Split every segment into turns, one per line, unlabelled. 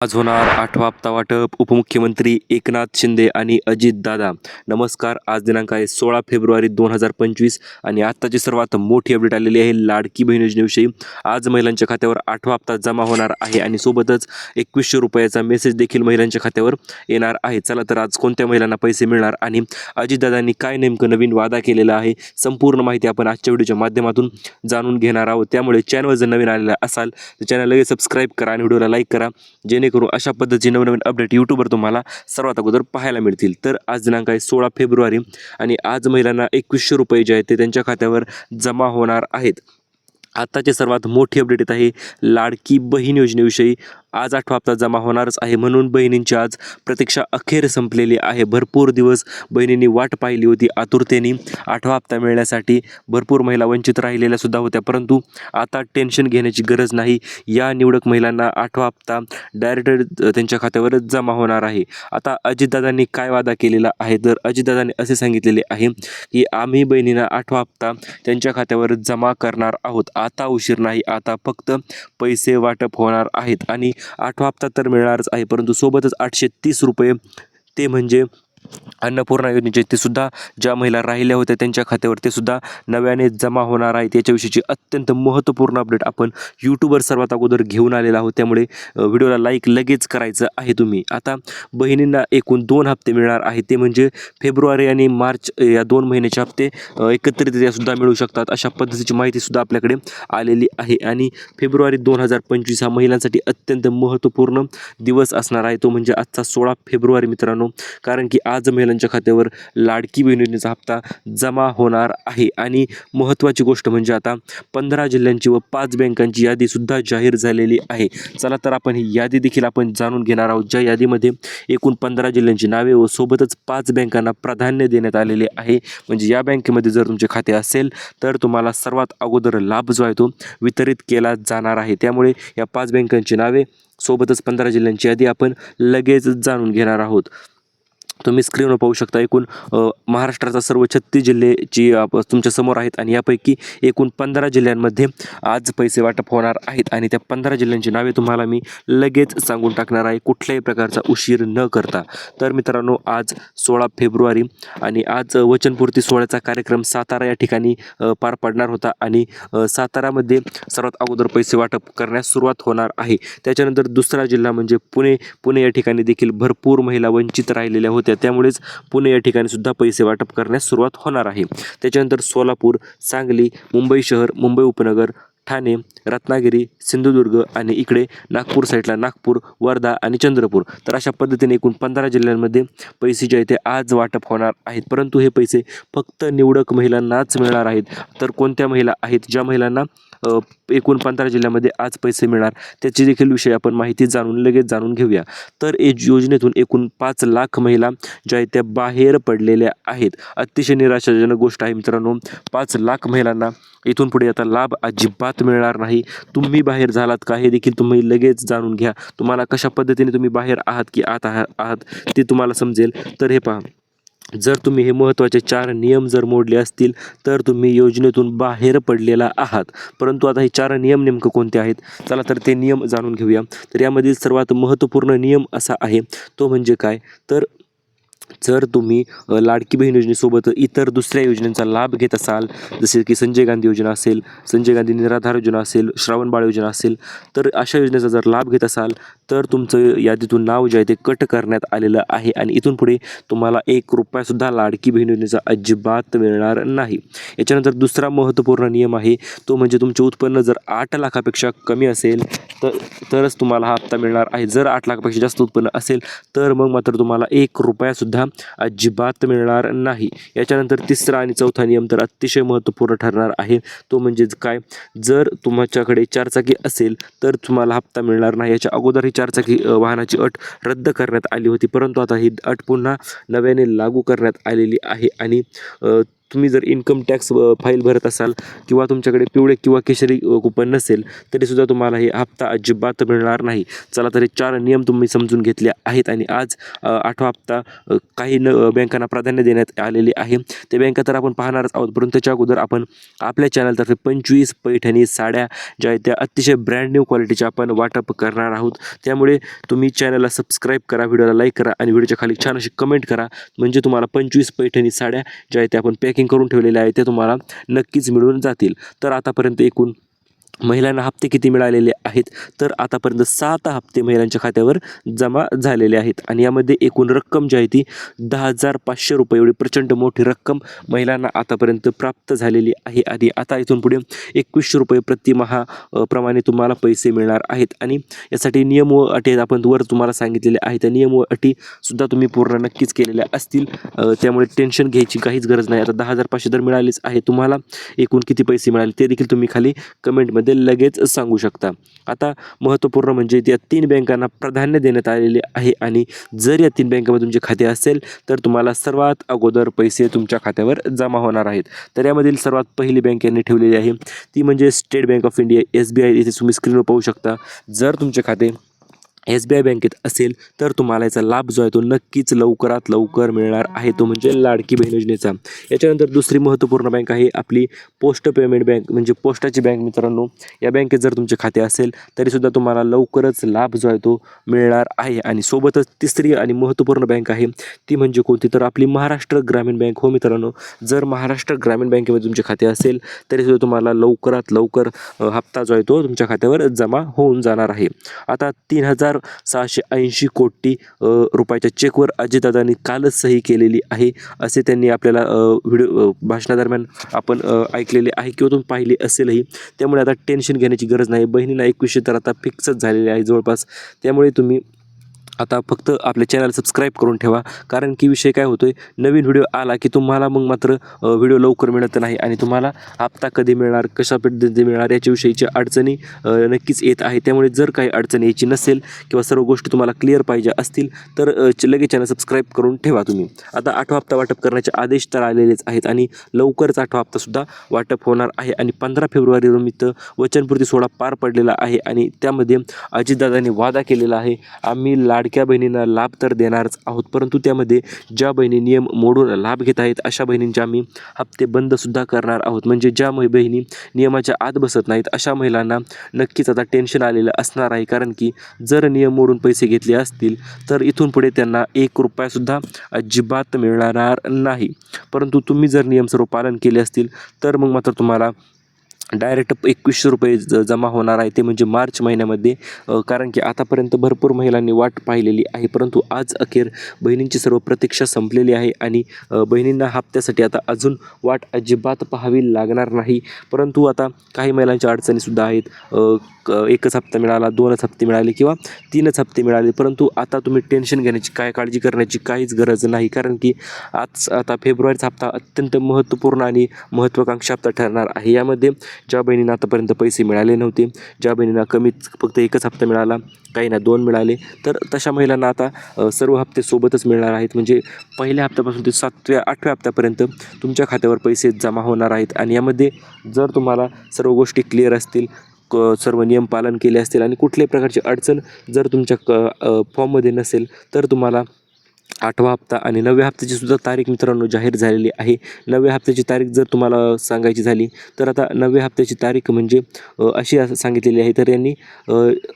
आज होणार आठवा हप्ता वाटप. उपमुख्यमंत्री एकनाथ शिंदे आणि अजित दादा. नमस्कार आज दिनांक आहे सोळा फेब्रुवारी दोन हजार पंचवीस आणि आत्ताची सर्वात मोठी अपडेट आलेली आहे लाडकी बहीण योजनेविषयी आज महिलांच्या खात्यावर आठवा हप्ता जमा होणार आहे आणि सोबतच एकवीसशे रुपयाचा मेसेज देखील महिलांच्या खात्यावर येणार आहे. चला तर आज कोणत्या महिलांना पैसे मिळणार आणि अजितदादांनी काय नेमकं नवीन वादा केलेला आहे संपूर्ण माहिती आपण आजच्या व्हिडिओच्या माध्यमातून जाणून घेणार आहोत. त्यामुळे चॅनल जर नवीन आलेला असाल तर चॅनल लगेच सबस्क्राईब करा आणि व्हिडिओला लाईक करा. जेणेकरून अशा पद्धतीचे नवनवीन अपडेट यूट्यूबवर तुम्हाला सर्वात अगोदर पाहायला मिळतील. तर आज दिनांक आहे सोळा फेब्रुवारी आणि आज महिलांना एकवीसशे रुपये जे आहेत ते त्यांच्या खात्यावर जमा होणार आहेत. आत्ताचे सर्वात मोठी अपडेट येत आहे लाडकी बहीण योजनेविषयी आज आठवा हप्ता जमा होणारच आहे म्हणून बहिणींची आज प्रतीक्षा अखेर संपलेली आहे. भरपूर दिवस बहिणींनी वाट पाहिली होती आतुरतेने. आठवा हप्ता मिळण्यासाठी भरपूर महिला वंचित राहिलेल्या सुद्धा होत्या परंतु आता टेन्शन घेण्याची गरज नाही. या निवडक महिलांना आठवा हप्ता डायरेक्ट त्यांच्या खात्यावरच जमा होणार आहे. आता अजितदादांनी काय वादा केलेला आहे? तर अजितदादांनी असे सांगितलेले आहे की आम्ही बहिणींना आठवा हप्ता त्यांच्या खात्यावर जमा करणार आहोत. आता उशीर नाही. आता फक्त पैसे वाटप होणार आहेत आणि आठवा हप्ता तर मिळणारच आहे परंतु सोबतच आठशे तीस रुपये. ते म्हणजे अन्नपूर्णा योजनेचे ते सुद्धा ज्या महिला राहिल्या होत्या त्यांच्या खात्यावर ते सुद्धा नव्याने जमा होणार आहे त्याच्याविषयीची अत्यंत महत्त्वपूर्ण अपडेट आपण यूट्यूबवर सर्वात अगोदर घेऊन आलेला आहोत. त्यामुळे व्हिडिओला लाईक लगेच करायचं आहे तुम्ही. आता बहिणींना एकूण दोन हप्ते मिळणार आहेत. ते म्हणजे फेब्रुवारी आणि मार्च या दोन महिन्याचे हप्ते अ, एकत्रितरित्या सुद्धा मिळू शकतात. अशा पद्धतीची माहिती सुद्धा आपल्याकडे आलेली आहे. आणि फेब्रुवारी दोन हजार पंचवीस हा महिलांसाठी अत्यंत महत्त्वपूर्ण दिवस असणार आहे. तो म्हणजे आजचा सोळा फेब्रुवारी मित्रांनो. कारण की आज महिलांच्या खात्यावर लाडकी बहीण योजनेचा हप्ता जमा होणार आहे. आणि महत्त्वाची गोष्ट म्हणजे आता पंधरा जिल्ह्यांची व पाच बँकांची यादीसुद्धा जाहीर झालेली आहे. चला तर आपण ही यादी देखील आपण जाणून घेणार आहोत. ज्या यादीमध्ये एकूण पंधरा जिल्ह्यांची नावे व सोबतच पाच बँकांना प्राधान्य देण्यात आलेले आहे. म्हणजे या बँकेमध्ये जर तुमचे खाते असेल तर तुम्हाला सर्वात अगोदर लाभ जो आहे तो वितरित केला जाणार आहे. त्यामुळे या पाच बँकांची नावे सोबतच पंधरा जिल्ह्यांची यादी आपण लगेच जाणून घेणार आहोत. तुम्ही स्क्रीनवर पाहू शकता. एकूण महाराष्ट्राचा सर्व छत्तीस जिल्ह्याची तुमच्यासमोर आहेत आणि यापैकी एकूण पंधरा जिल्ह्यांमध्ये आज पैसे वाटप होणार आहेत आणि त्या पंधरा जिल्ह्यांची नावे तुम्हाला मी लगेच सांगून टाकणार आहे. कुठल्याही प्रकारचा उशीर न करता. तर मित्रांनो आज सोळा फेब्रुवारी आणि आज वचनपूर्ती सोहळ्याचा कार्यक्रम सातारा या ठिकाणी पार पडणार होता आणि सातारामध्ये सर्वात अगोदर पैसे वाटप करण्यास सुरुवात होणार आहे. त्याच्यानंतर दुसरा जिल्हा म्हणजे पुणे पुणे या ठिकाणी देखील भरपूर महिला वंचित राहिलेल्या होत्या. त्यामुळेच पुणे या ठिकाणी सुद्धा पैसे वाटप करण्यास सुरुवात होणार आहे. त्याच्यानंतर सोलापूर सांगली मुंबई शहर मुंबई उपनगर ठाणे रत्नागिरी सिंधुदुर्ग आणि इकडे नागपूर साईडला नागपूर वर्धा आणि चंद्रपूर. तर अशा पद्धतीने एकूण पंधरा जिल्ह्यांमध्ये पैसे जे आहेत ते आज वाटप होणार आहेत. परंतु हे पैसे फक्त निवडक महिलांनाच मिळणार आहेत. तर कोणत्या महिला आहेत? ज्या महिलांना एकूण पंधरा जिल्ह्यामध्ये आज पैसे मिळणार. त्याची देखील विषय आपण माहिती जाणून लगेच जाणून घेऊया. तर या योजनेतून एकूण पाच लाख महिला ज्या आहेत त्या बाहेर पडलेल्या आहेत. अतिशय निराशाजनक गोष्ट आहे मित्रांनो. पाच लाख महिलांना इथून पुढे आता लाभ अजिबात मिळणार नाही. तुम्ही बाहेर झालात का हे देखील तुम्ही लगेच जाणून घ्या. तुम्हाला कशा पद्धतीने तुम्ही बाहेर आहात की आत आहात ते तुम्हाला समजेल. तर हे पहा. जर तुम्ही हे महत्त्वाचे चार नियम जर मोडले असतील तर तुम्ही योजनेतून बाहेर पडलेला आहात. परंतु आता हे चार नियम नेमकं कोणते आहेत? चला तर ते नियम जाणून घेऊया. तर यामधील सर्वात महत्त्वपूर्ण नियम असा आहे तो म्हणजे काय? तर जर तुम्ही लाडकी बहीण योजनेसोबत इतर दुसऱ्या योजनांचा लाभ घेत असाल जसे की संजय गांधी योजना असेल संजय गांधी निराधार योजना असेल श्रावण बाळ योजना असेल तर अशा योजनेचा जर लाभ घेत असाल तर तुमचं यादीतून नाव जे आहे ते कट करण्यात आलेलं आहे आणि इथून पुढे तुम्हाला एक रुपयासुद्धा लाडकी बहीण योजनेचा अजिबात मिळणार नाही. याच्यानंतर दुसरा महत्त्वपूर्ण नियम आहे तो म्हणजे तुमचे उत्पन्न जर आठ लाखापेक्षा कमी असेल तर तरच तुम्हाला हा हप्ता मिळणार आहे. जर आठ लाखापेक्षा जास्त उत्पन्न असेल तर मग मात्र तुम्हाला एक रुपयासुद्धा अजिबात मिळणार नाही. याच्यानंतर तिसरा आणि चौथा नियम तर अतिशय महत्त्वपूर्ण ठरणार आहे. तो म्हणजेच काय? जर तुमच्याकडे चारचाकी असेल तर तुम्हाला हप्ता मिळणार नाही. याच्या अगोदर ही चारचाकी वाहनाची अट रद्द करण्यात आली होती. परंतु आता ही अट पुन्हा नव्याने लागू करण्यात आलेली आहे. आणि तुम्ही जर इन्कम टॅक्स फाईल भरत असाल किंवा तुमच्याकडे पिवळे किंवा केशरी कुपन नसेल तरीसुद्धा तुम्हाला हे हप्ता अजिबात मिळणार नाही. चला तर हे चार नियम तुम्ही समजून घेतले आहेत आणि आज आठवा हप्ता काही न बँकांना प्राधान्य देण्यात आलेले आहे. ते बँका तर आपण पाहणारच आहोत परंतु त्याच्या अगोदर आपण आपल्या चॅनलतर्फे पंचवीस पैठणी साड्या ज्या आहेत त्या अतिशय ब्रँड न्यू क्वालिटीच्या आपण वाटप करणार आहोत. त्यामुळे तुम्ही चॅनलला सबस्क्राईब करा व्हिडिओला लाईक करा आणि व्हिडिओच्या खाली छान अशी कमेंट करा. म्हणजे तुम्हाला पंचवीस पैठणी साड्या ज्या आहेत त्या आपण पॅकिंग करून ठेवलेले आहे ते तुम्हाला नक्कीच मिळून जातील. तर आतापर्यंत एकूण महिलांना हप्ते किती मिळालेले आहेत? तर आतापर्यंत सात हप्ते महिलांच्या खात्यावर जमा झालेले आहेत. आणि यामध्ये एकूण रक्कम जी आहे ती दहा हजार पाचशे रुपये. एवढी प्रचंड मोठी रक्कम महिलांना आतापर्यंत प्राप्त झालेली आहे. आणि आता इथून पुढे एकवीसशे रुपये प्रतिमहा प्रमाणे तुम्हाला पैसे मिळणार आहेत. आणि यासाठी नियम व अटी आपण वर तुम्हाला सांगितलेले आहेत. त्या नियम व अटीसुद्धा तुम्ही पूर्ण नक्कीच केलेल्या असतील. त्यामुळे टेन्शन घ्यायची काहीच गरज नाही. आता दहा हजार पाचशे तर मिळालेच आहे तुम्हाला एकूण किती पैसे मिळाले ते देखील तुम्ही खाली कमेंटमध्ये लगेच सांगू शकता. आता महत्त्वपूर्ण म्हणजे या तीन बँकांना प्राधान्य देण्यात आलेले आहे आणि जर या तीन बँकामध्ये तुमचे खाते असेल तर तुम्हाला सर्वात अगोदर पैसे तुमच्या खात्यावर जमा होणार आहेत. तर यामधील सर्वात पहिली बँक यांनी ठेवलेली आहे ती म्हणजे State Bank of India S B I इथे तुम्ही स्क्रीनवर पाहू शकता. जर तुमचे खाते एस बी आय बँकेत असेल तर तुम्हाला याचा लाभ जो आहे तो नक्कीच लवकरात लवकर मिळणार आहे. तो म्हणजे लाडकी बहीण योजनेचा. याच्यानंतर दुसरी महत्त्वपूर्ण बँक आहे आपली पोस्ट पेमेंट बँक. म्हणजे पोस्टाची बँक मित्रांनो या बँकेत जर तुमचे खाते असेल तरीसुद्धा तुम्हाला लवकरच लाभ जो आहे तो मिळणार आहे. आणि सोबतच तिसरी आणि महत्त्वपूर्ण बँक आहे ती म्हणजे कोणती? तर आपली महाराष्ट्र ग्रामीण बँक. हो मित्रांनो जर महाराष्ट्र ग्रामीण बँकेमध्ये तुमचे खाते असेल तरीसुद्धा तुम्हाला लवकरात लवकर हप्ता जो आहे तो तुमच्या खात्यावर जमा होऊन जाणार आहे. आता तीन हजार सहाशे ऐंशी कोटी रुपयाच्या चेकवर अजितदादांनी कालच सही केलेली आहे असे त्यांनी आपल्याला व्हिडिओ भाषणादरम्यान आपण ऐकलेले आहे किंवा तुम्ही पाहिले असेलही. त्यामुळे आता टेन्शन घेण्याची गरज नाही. बहिणींना एकवीसशे तर आता फिक्सच झालेले आहे जवळपास. त्यामुळे तुम्ही आता फक्त आपल्या चॅनल सबस्क्राईब करून ठेवा. कारण की विषय काय होतो आहे नवीन व्हिडिओ आला की तुम्हाला मग मात्र व्हिडिओ लवकर मिळत नाही आणि तुम्हाला हप्ता कधी मिळणार कशा पद्धतीने मिळणार याच्याविषयीच्या अडचणी नक्कीच येत आहे. त्यामुळे जर काही अडचण यायची नसेल किंवा सर्व गोष्टी तुम्हाला क्लिअर पाहिजे असतील तर लगेच चॅनल सबस्क्राईब करून ठेवा तुम्ही. आता आठवा हप्ता वाटप करण्याचे आदेश तर आलेलेच आहेत आणि लवकरच आठवा हप्तासुद्धा वाटप होणार आहे आणि पंधरा फेब्रुवारी निमित्त वचनपूर्ती सोहळा पार पडलेला आहे आणि त्यामध्ये अजितदादांनी वादा केलेला आहे. आम्ही लाड लाडक्या बहिणींना लाभ तर देणारच आहोत परंतु त्यामध्ये ज्या बहिणी नियम मोडून लाभ घेत आहेत अशा बहिणींचे आम्ही हप्ते बंदसुद्धा करणार आहोत. म्हणजे ज्या मै- बहिणी नियमाच्या आत बसत नाहीत अशा महिलांना नक्कीच आता टेन्शन आलेलं असणार आहे. कारण की जर नियम मोडून पैसे घेतले असतील तर इथून पुढे त्यांना एक रुपयासुद्धा अजिबात मिळणार नाही. परंतु तुम्ही जर नियम सर्व पालन केले असतील तर मग मात्र तुम्हाला डायरेक्ट एकवीसशे रुपये ज जमा होणार आहे. ते म्हणजे मार्च महिन्यामध्ये कारण की आतापर्यंत भरपूर महिलांनी वाट पाहिलेली आहे. परंतु आज अखेर बहिणींची सर्व प्रतीक्षा संपलेली आहे आणि बहिणींना हप्त्यासाठी आता अजून वाट अजिबात पाहावी लागणार नाही. परंतु आता काही महिलांच्या अडचणीसुद्धा आहेत. क- एकच हप्ता मिळाला दोनच हप्ते मिळाले किंवा तीनच हप्ते मिळाले. परंतु आता तुम्ही टेन्शन घेण्याची काय काळजी करण्याची काहीच गरज नाही. कारण की आज आता फेब्रुवारीचा हप्ता अत्यंत महत्त्वपूर्ण आणि महत्त्वाकांक्षी हप्ता ठरणार आहे. यामध्ये ज्या बहिणींना आतापर्यंत पैसे मिळाले नव्हते ज्या बहिणींना कमीत फक्त एकच हप्ता मिळाला काहींना दोन मिळाले तर तशा महिलांना आता सर्व हप्ते सोबतच मिळणार आहेत. म्हणजे पहिल्या हप्त्यापासून ते सातव्या आठव्या हप्त्यापर्यंत तुमच्या खात्यावर पैसे जमा होणार आहेत. आणि यामध्ये जर तुम्हाला सर्व गोष्टी क्लिअर असतील क सर्व नियम पालन केले असतील आणि कुठल्याही प्रकारची अडचण जर तुमच्या क फॉर्ममध्ये नसेल तर तुम्हाला आठवा हप्ता आणि नवव्या हप्त्याची सुद्धा तारीख मित्रांनो जाहीर झालेली आहे. नवव्या हप्त्याची तारीख जर तुम्हाला सांगायची झाली तर आता नवव्या हप्त्याची तारीख म्हणजे अशी असं सांगितलेली आहे. तर यांनी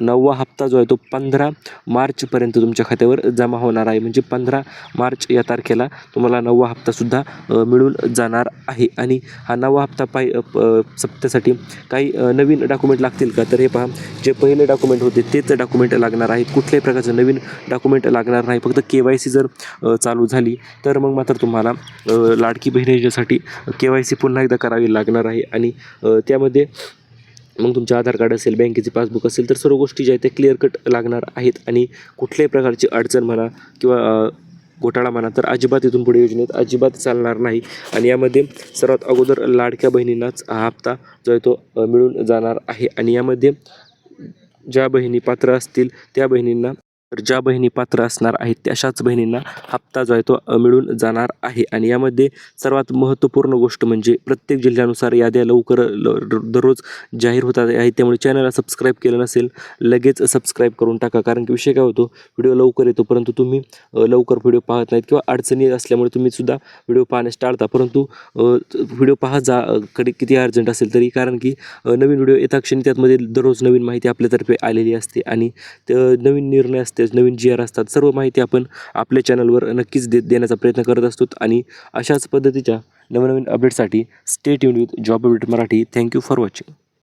नववा हप्ता जो आहे तो पंधरा मार्चपर्यंत तुमच्या खात्यावर जमा होणार आहे. म्हणजे पंधरा मार्च या तारखेला तुम्हाला नववा हप्तासुद्धा मिळून जाणार आहे. आणि हा नववा हप्ता पाय सप्त्यासाठी काही नवीन डॉक्युमेंट लागतील का? तर हे पहा जे पहिले डॉक्युमेंट होते तेच डॉक्युमेंट लागणार आहेत. कुठल्याही प्रकारचं नवीन डॉक्युमेंट लागणार नाही. फक्त के वाय सी जर चालू झाली तर मग मात्र तुम्हाला लाडकी बहीण योजनेसाठी के वाय सी पुन्हा एकदा करावी लागणार आहे. आणि त्यामध्ये मग तुमचे आधार कार्ड असेल बँकेचे पासबुक असेल तर सर्व गोष्टी ज्या आहेत त्या क्लिअर कट लागणार आहेत. आणि कुठल्याही प्रकारची अडचण म्हणा किंवा घोटाळा म्हणा तर अजिबात इथून पुढे योजनेत अजिबात चालणार नाही. आणि यामध्ये सर्वात अगोदर लाडक्या बहिणींनाच हा हप्ता जो आहे तो मिळून जाणार आहे. आणि यामध्ये ज्या बहिणी पात्र असतील त्या बहिणींना तर ज्या बहिणी पात्र असणार आहेत त्याशाच बहिणींना हप्ता जो आहे तो मिळून जाणार आहे. आणि यामध्ये सर्वात महत्त्वपूर्ण गोष्ट म्हणजे प्रत्येक जिल्ह्यानुसार याद्या लवकर ल- दररोज जाहीर होतात आहे. त्यामुळे चॅनलला सबस्क्राईब केलं नसेल लगेच सबस्क्राईब करून टाका. कारण की विषय काय होतो व्हिडिओ लवकर येतो परंतु तुम्ही लवकर व्हिडिओ पाहत नाहीत किंवा अडचणी असल्यामुळे तुम्ही सुद्धा व्हिडिओ पाहण्यास टाळता. परंतु व्हिडिओ पाहत जा कडे किती अर्जंट असेल तरी. कारण की नवीन व्हिडिओ येता क्षणी त्यातमध्ये दररोज नवीन माहिती आपल्यातर्फे आलेली असते. आणि त- नवीन निर्णय असते नवीन जी आर असतात सर्व माहिती आपण आपल्या चॅनलवर नक्कीच दे देण्याचा प्रयत्न करत असतो. आणि अशाच पद्धतीच्या नवनवीन अपडेटसाठी stay युन with job update Marathi thank you for watching